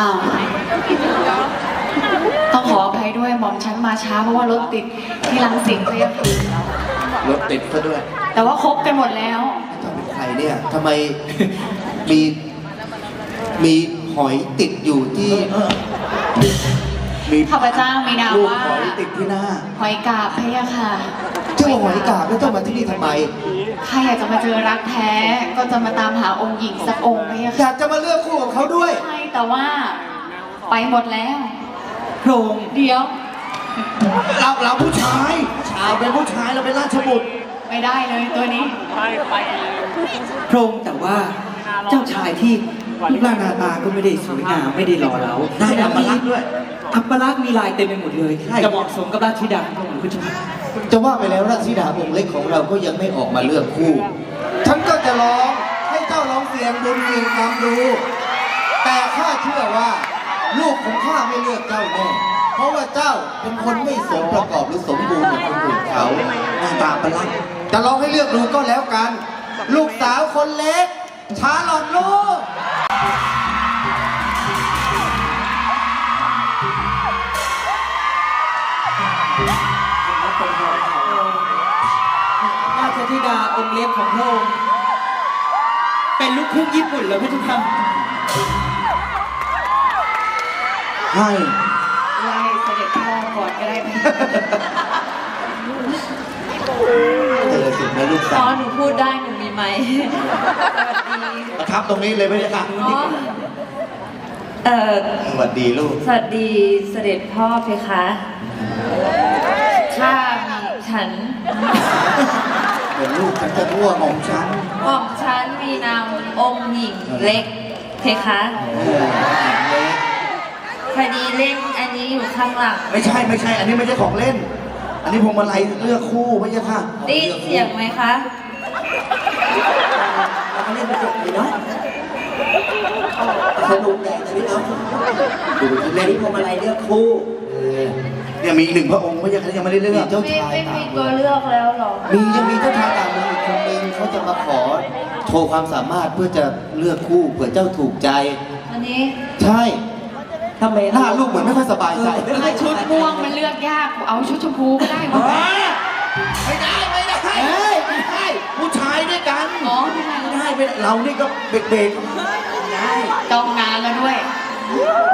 อ้าวต้องขออภัยด้วยหม่อมฉันมาช้าเพราะว่ารถติดที่ลังสิตเลยอะค่ะรถติดซะด้วย แต่ว่าครบกันหมดแล้วเจ้าเป็นใครเนี่ยทำไม มี มีหอยติดอยู่ที่ มีข้าพเจ้ามีนามลูกว่าหอยติดที่หน้าหอยกาบพะยะค่ะเจ้าหอยกาบแล้วเจ้ามาที่นี่ทำไมข้าอยากจะมาเจอรักแท้ก็จะมาตามหาองค์หญิงสักองค์พะยะอค่ะยากจะมาเลือกคู่กับเขาด้วย ใช่แต่ว่าไปหมดแล้วพระองค์เดี๋ยว เราเราผู้ชายเราเป็นผู้ชายเราเป็นราชบุตรไม่ได้เลยตัวนี้พระองค์แต่ว่าเจ้าชายที่ รูปร่างหน้าตาก็ไม่ได้สวยงามไม่ได้หล่อเหลาได้อัปลักษณ์ด้วยอัปลักษณ์มีลายเต็มไปหมดเลยใช่จะเหมาะสมกับราชธิดาของพระองค์คุณชมจะว่าไปแล้วราชธิดาองค์เล็กของเราก็ยังไม่ออกมาเลือกคู่ ฉันก็จะร้องให้เจ้าร้องเสียงบุญเสียงกรรมดู แต่ข้าเชื่อว่า ลูกของข้าไม่เลือกเจ้าแน่เพราะว่าเจ้าเป็นคนไม่สมประกอบหรือสมบูรณ์เหมือนคนอื่นเขาหน้าตาประหลาดจะร้องให้เลือกดูก็แล้วกัน ลูกสาวคนเล็กช้าหลอนลูก ราชธิดาองค์เล็กของพระองค์เป็นลูกครึ่งญี่ปุ่นเหรอพระเจ้าค่ะให้ไล่เสด็จพ่อก่อนก็ได้ไหมเธอสุดนะลูกอ๋สาอวหนูพูดได้หนู มีไหมค์สวัสดีประทับตรงนี้เลยไหมเนี่ยค่ะอ๋อเอ่อสวัสดีลูก สวัสดีเสด็จพ่อเพคะข้ามีฉันเหมือนลูกฉันจะรั่วของฉันหม่อมฉันมีนามองค์หญิงเล็กเพคะเออเล็กพอดีเล่นอันนี้อยู่ข้างหลังไม่ใช่ไม่ใช่ อันนี้ไม่ใช่ของเล่น อันนี้พวงมาลัยเลือกคู่ไม่ใช่ค่ะได้ยินเสียงไหมคะ เราก็เล่นไปจบเลยเนาะสนุกแต่ชีวิตเนาะดูที่เล่นนพวงมาลัยเลือกคู่เนี่ยมีอีกหนึ่งพระองค์ไม่ใช่เขายังไม่ได้เลือกเจ้าไม่ชายไม่ต่ามีงตัวเมืองเลือกแล้วเหรอมียังมีเจ้าชายต่างเมืองอีกคนนึงเขาจะมาขอโชว์ความสามารถเพื่อจะเลือกคู่เผื่อเจ้าถูกใจ อันนี้ใช่ทำไมหน้าลูกเหมือนไม่ค่อยสบายใจ ชุดม่วงมันเลือกยาก เอาชุดชมพูก็ได้หมด ได้ไม่ได้ไม่ได้เรานี่ก็เบรกๆได้จองนานแล้วด้วย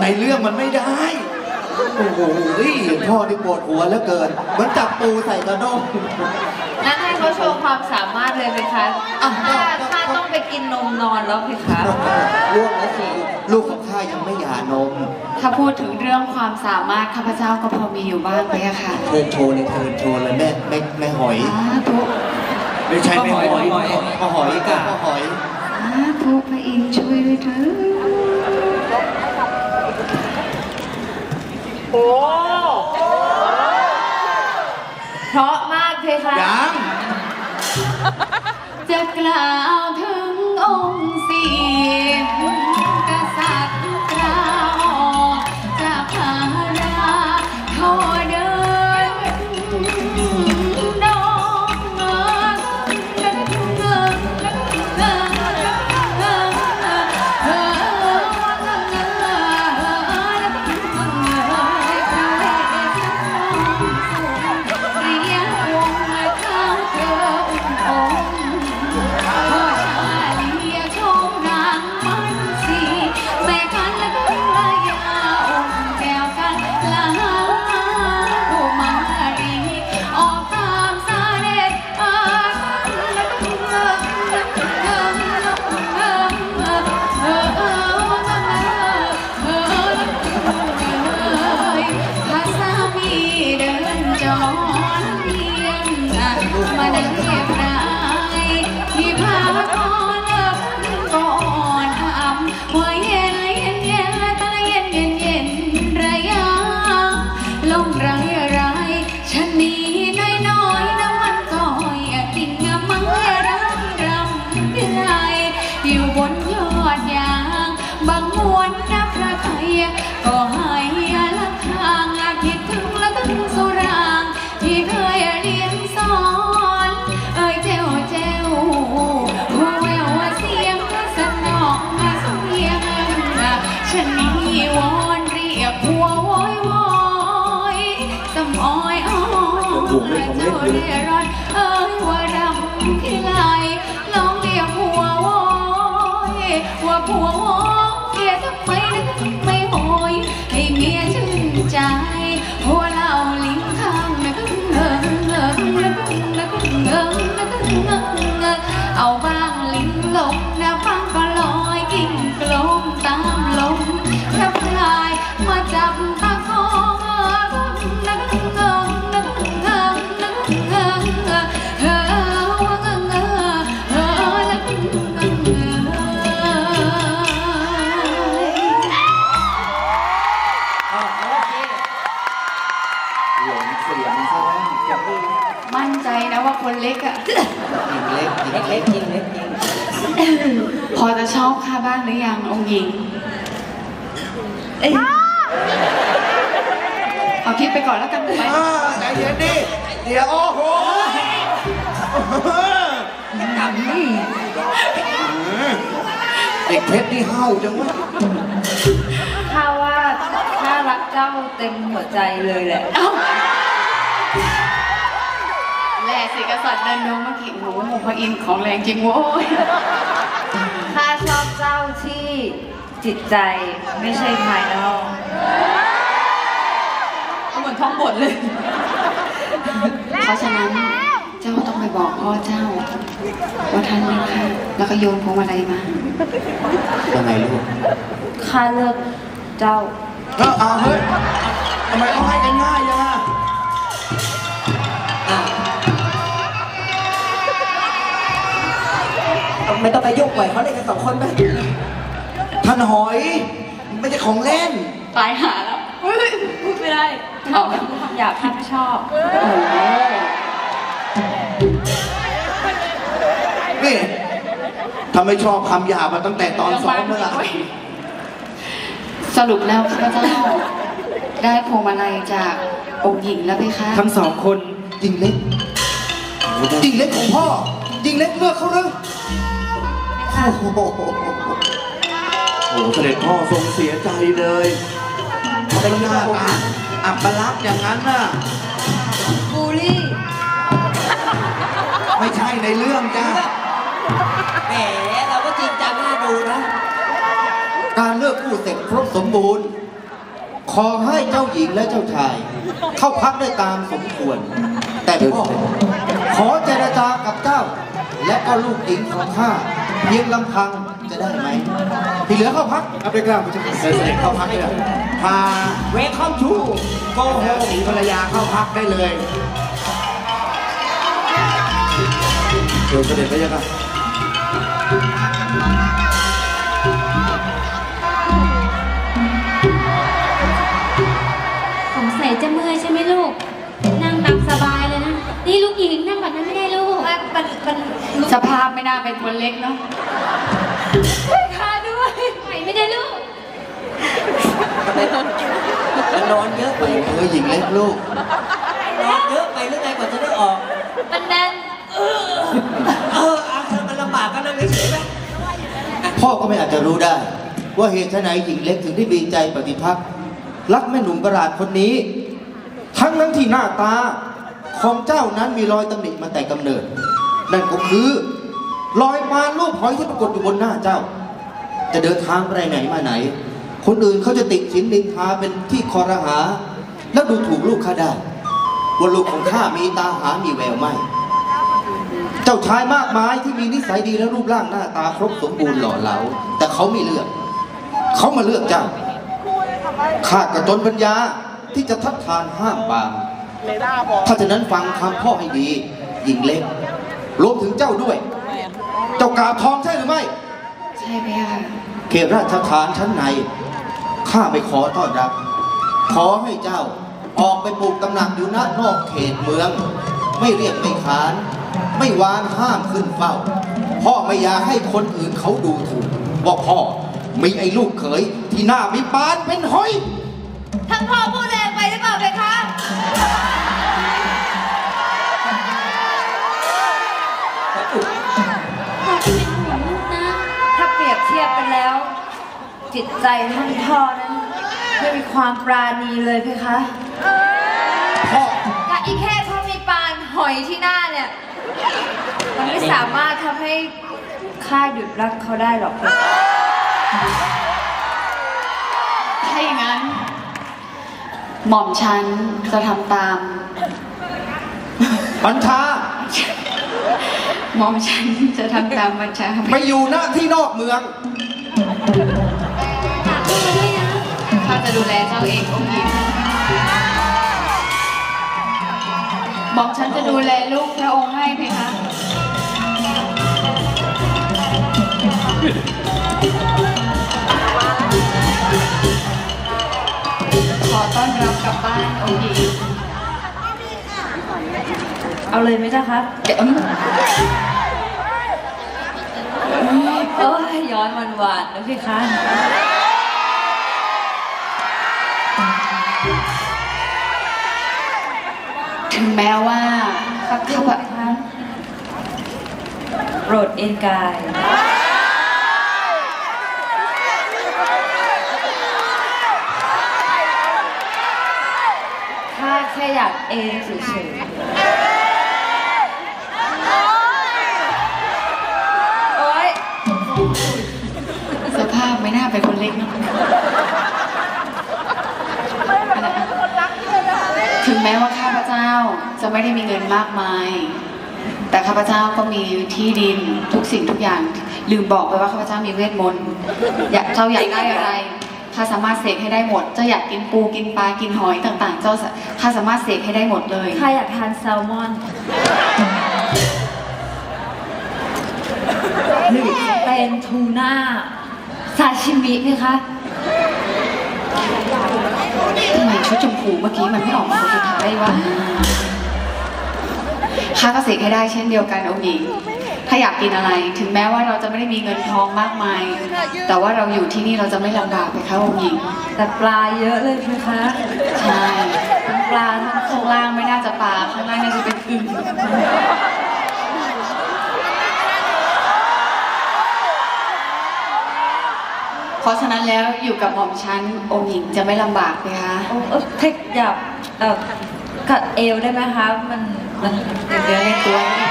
ในเรื่องมันไม่ได้ โอ้โหพ่อที่ปวดหัวเหลือเกินเหมือนจับปูใส่กระด้งงั้นให้เขาโชว์ความสามารถเลยไหมคะอะข้าได้ข้าต้องไปกินนมนอนแล้วเพคะล่วงแล้วสิลูกของข้ายังไม่หย่านมถ้าพูดถึงเรื่องความสามารถข้าพเจ้าก็พอมีอยู่บ้างไปอะค่ะเทินโชว์เลยเทินโชว์เลยแม่แม่แม่หอย สาธุ ไม่ใช่ไม่หอยพ่หอยกับพ่อหอยสาธุพระอินทร์ช่วยด้วยเถิดเพราะมากเพคะยังจะกล่าวถึงองค์สี ก็ให้ละทางละคิดถึงละบึงสุราง ที่เคยเรียนสอน เอ้ยเจ้าเจ้าหัวเสียงสนองมาเสียงฉันมีวอนเรียกหัวโวยวอยสมอยอ้อยเจ้าเร่รอนเอ้ว่าดำที่ล ล็กหญิงเล็กจริงเล็กจริงพอจะชอบข้าบ้างหรือยังองค์หญิงเอ้ยเอาคิดไปก่อนแล้วกันถูกไหมอ่าใจเย็นดิเดี๋ยวโอ้โหเด็กเพชรนี่เห่าจังวะข้าว่าข้ารักเจ้าเต็มหัวใจเลยแหละเอ้า แหล่สิกษัตริย์เดินดงเมื่อกี้โอ้โหพระอินทร์ของแรงจริงโว้ยข้าชอบเจ้าที่จิตใจไม่ใช่ภายนอกเหมือนท้องบทเลย เพราะฉะนั้นเจ้าต้องไปบอกพ่อเจ้า ว่าท่านเลือกข้าแล้วก็โยนพวงมาลัยมายังไงลูกข้าเลือกเจ้าเออเอาเฮ้ยทำไมเขาให้กันง่ายจังอะ ไม่ต้องไปยุ่งปล่อยเขาเล่นกันสองคนไปท่านหอยมันไม่ใช่ของเล่น ตายหาแล้วเฮ้ยพูดไม่ได้ข้าเป็นคำหยาบข้าไม่ชอบโอ้โหนี่ถ้าไม่ชอบคำหยาบมาตั้งแต่ตอนซ้อมแล้วล่ะสรุปแล้วข้าพเจ้าได้พวงมาลัยจากองค์หญิงแล้วไหมคะทั้งสองคนจริงเล็กจริงเล็กของพ่อจริงเล็กเลือกเขาเลย โอ้โหโอ้โหเสด็จพ่อทรงเสียใจเลยเป็นหน้าตาอับปลักษณ์อย่างนั้นน่ะ บูลลี่ไม่ใช่ในเรื่องจ้าแหมเราก็จริงจังน่าดูนะ การเลือกคู่เสร็จครบสมบูรณ์ ขอให้เจ้าหญิงและเจ้าชาย เข้าพักได้ตามสมควร แต่พ่อขอเจรจากับเจ้า และก็ลูกหญิงของข้า เพียงลำพังจะได้ไหมที่เหลือเข้าพักเอาไปกล้าพระเจ้าค่ะเสด็จเข้าพักเลยพาเวคคอมทูโกโฮสีภรรยาเข้าพักได้เลยเดี๋ยวเสด็จพระเจ้าค่ะสงสัยจะเมื่อยใช่ไหมลูก นั่งตามสบายเลยนะ นี่ลูกหญิงนั่งแบบนั้นไม่ได้ลูก มันมันมันสภาพไม่น่าเป็นคนเล็กเนาะขาด้วยไหวไม่ได้ลูกนอนเยอะไปเออหญิงเล็กลูกนอนเยอะไปหรือไงกว่าจะได้ออก มันแน่นเอออาเธอมันลำบากก็นั่งเฉยๆไหมพ่อก็ไม่อาจจะรู้ได้ ว่าเหตุไฉนหญิงเล็กถึงได้มีใจปฏิพักษ์รักแม่หนุ่มประหลาดคนนี้ ทั้งนั้นที่หน้าตาของเจ้านั้นมีรอยตำหนิมาแต่กำเนิด นั่นก็คือรอยปานรูปหอยที่ปรากฏอยู่บนหน้าเจ้า จะเดินทางไปไหนมาไหน คนอื่นเขาจะติดสินนินทาเป็นที่คอรหา แล้วดูถูกลูกข้าได้ว่าลูกของข้ามีตาหามีแววไม่ เจ้าชายมากมายที่มีนิสัยดีและรูปร่างหน้าตาครบสมบูรณ์หล่อเหลา แต่เขาไม่เลือก เขามาเลือกเจ้า ข้ากระจนปัญญาที่จะทัดทานห้ามปรามถ้าฉะนั้นฟังคำพ่อให้ดีหญิงเล็ก รวมถึงเจ้าด้วย เจ้ากาบทองใช่หรือไม่ ใช่ไหมคะเขตราชฐานชั้นในข้าไม่ขอต้อนรับ ขอให้เจ้าออกไปปลูกตำหนักอยู่ณนอกเขตเมือง ไม่เรียกไม่ขาน ไม่วานห้ามขึ้นเฝ้า พ่อไม่อยากให้คนอื่นเขาดูถูกว่าพ่อมีไอ้ลูกเขยที่หน้ามีปานเป็นหอยท่านพ่อพูดแรงไปหรือเปล่าเพคะ พ่อเป็นห่วงลูกนะ ถ้าเปรียบเทียบกันแล้ว จิตใจท่านพ่อนั้นไม่มีความปราณีเลยเพคะพ่อ กับอีแค่ถ้ามีปานหอยที่หน้าเนี่ย มันไม่สามารถทำให้ข้าหยุดรักเขาได้หรอกถ้าอย่างนั้น หม่อมฉันจะทำตาม บัญชา หม่อมฉันจะทำตามบัญชาไปอยู่หน้าที่นอกเมือง ข้าจะดูแลเจ้าเององค์หญิงหม่อมฉันจะดูแลลูกพระองค์ให้เพคะขอต้อนรับกลับบ้านองค์หญิง เอาเลยไหมจ๊ะครับเดี๋ยวโอ้ยย้อนวันหวานๆนะพี่คะถึงแม้ว่าสักคข้าพนะคะโปรดเอ็นกายถ้าแค่อยากเอนเฉยๆ แม้ว่าข้าพเจ้าจะไม่ได้มีเงินมากมาย แต่ข้าพเจ้าก็มีที่ดินทุกสิ่งทุกอย่าง ลืมบอกไปว่าข้าพเจ้ามีเวทมนต์อยากเจ้าอยากได้อะไรข้าสามารถเสกให้ได้หมด เจ้าอยากกินปูกินปลากินหอยต่างๆ เจ้าสาข้าสามารถเสกให้ได้หมดเลยใครอยากทานแซลมอนหรือจะเป็นทูน่าซาชิมิไหมคะ ทำไมชุดชมพูเมื่อกี้มันไม่ออกมาคนสุดท้ายวะข้าก็เสกให้ได้เช่นเดียวกันองค์หญิง ถ้าอยากกินอะไร ถึงแม้ว่าเราจะไม่ได้มีเงินทองมากมาย แต่ว่าเราอยู่ที่นี่เราจะไม่ลำบากไปค่ะองค์หญิง แต่ปลาเยอะเลยไหมคะ ใช่ ทั้งปลาทั้งข้างล่างไม่น่าจะปลาข้างล่างน่าจะเป็นอึ่ง เพราะฉะนั้นแล้วอยู่กับหม่อมชั้นองค์หญิงจะไม่ลำบากไหมคะโอ้เออเทคอยากเอ่อกัดเอวได้ไหมคะ มันมันเดี๋ยวเล่นตัวนี่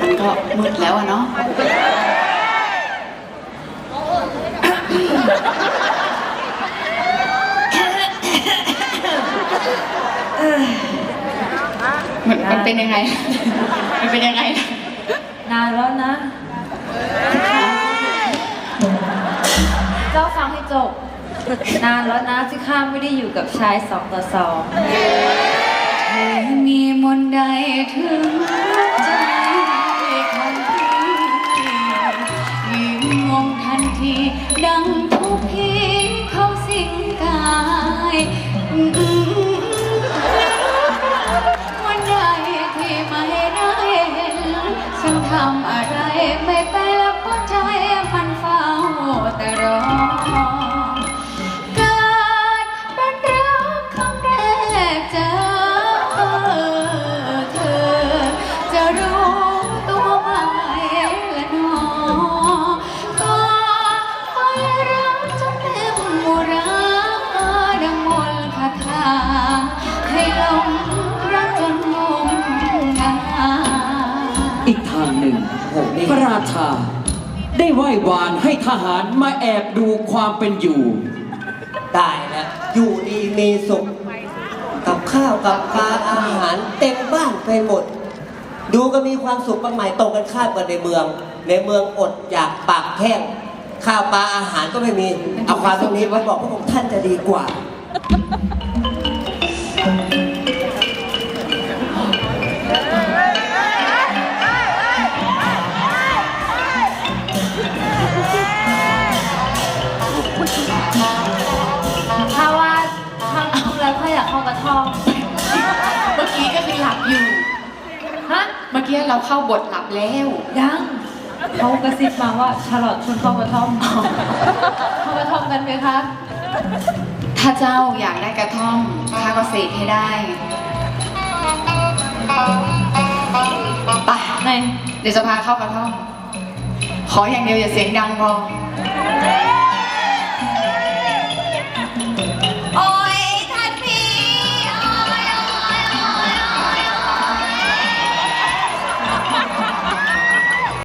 มันก็มืดแล้วอะเนาะมันมันเป็นยังไง มันเป็นยังไง นานแล้วนะ เจ้าฟังให้จบ นานแล้วนะที่ข้าไม่ได้อยู่กับชายสองต่อสองเธอมีมนใดถึงใจของ พระราชา ได้ไหว้วานให้ทหารมาแอบดูความเป็นอยู่ ได้แล้วอยู่ดีมีสุข กับข้าวกับปลาอาหารเต็มบ้านไปหมด ดูก็มีความสุขมากมายตรงกันข้ามกันในเมือง ในเมืองอดอยากปากแห้งข้าวปลาอาหารก็ไม่มี เอาความตรงนี้ไว้บอกพระองค์ท่านจะดีกว่า เมื่อกี้เราเข้าบทหลับแล้ว ยังเขากระซิบมาว่าชาลอตชวนเข้ากระท่อมเข้ากระท่อมกันไหมคะ ถ้าเจ้าอยากได้กระท่อมข้าก็เสกให้ได้ไปไหนเดี๋ยวจะพาเข้ากระท่อม ขออย่างเดียวอย่าเสียงดังพอไ